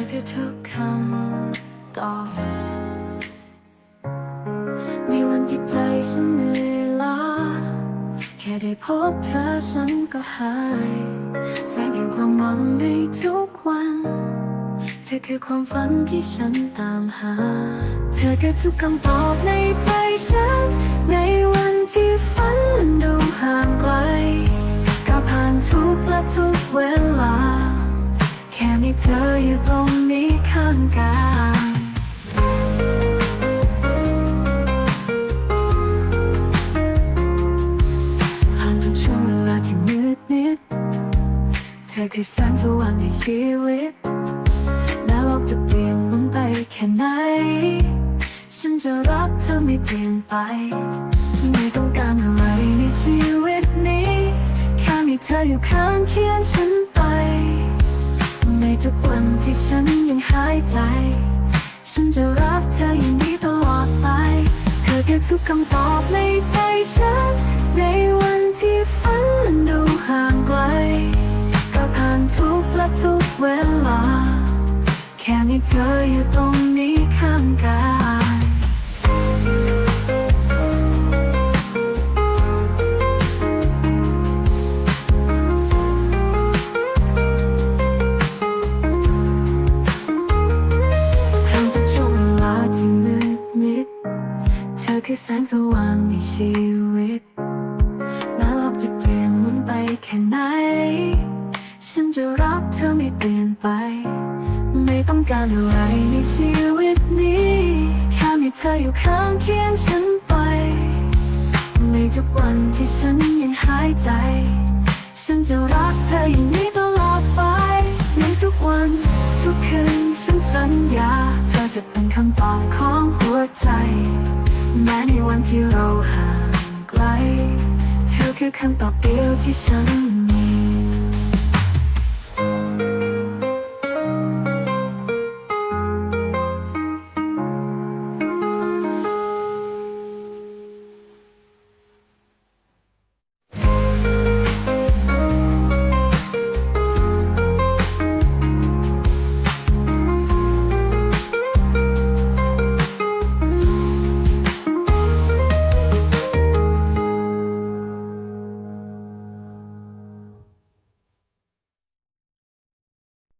อคือทุกคำตอบในวันที่ใจฉันเหนื่อยล้าแค่ได้พบเธอฉันก็หายแสงแห่งความหวังในทุกวัน เธอคือความฝันที่ฉันตามหา เธอคือทุกคำตอบในใจฉัน ในวันที่ฝันมันดูห่างไกล ธออยู่ตรงนี้ข้างกายผ่านทุกช่วงเวลาที่มืดมิด เธอคือแสงสว่างในชีวิตแม้โลกจะเปลี่ยนมุนไปแค่ไหน ฉันจะรักเธอไม่เปลี่ยนไป ไม่ต้องการอะไรในชีวิตนี้ แค่มีเธออยู่ข้างเคียงฉัน ทุกวันที่ฉันยังหายใจ ฉันจะรักเธออย่างนี้ตลอดไป เธอคือทุกคำตอบในใจฉัน ในวันที่ฝันมันดูห่างไกล ก็ผ่านทุกและทุกเวลา แค่มีเธออยู่ตรงนี้ข้างกาย คือแสงสว่างในชีวิตแม้โลกจะเปลี่ยนหมุนไปแค่ไหน ฉันจะรักเธอไม่เปลี่ยนไป ไม่ต้องการอะไรในชีวิตนี้ แค่มีเธออยู่ข้างเคียงฉันไป ในทุกวันที่ฉันยังหายใจ ฉันจะรักเธออย่างนี้ตลอดไป ในทุกวันทุกคืนฉันสัญญา เธอจะเป็นคำตอบของหัวใจ แม้ในวันที่เราห่างไกล เธอคือคำตอบเดียวที่ฉันมี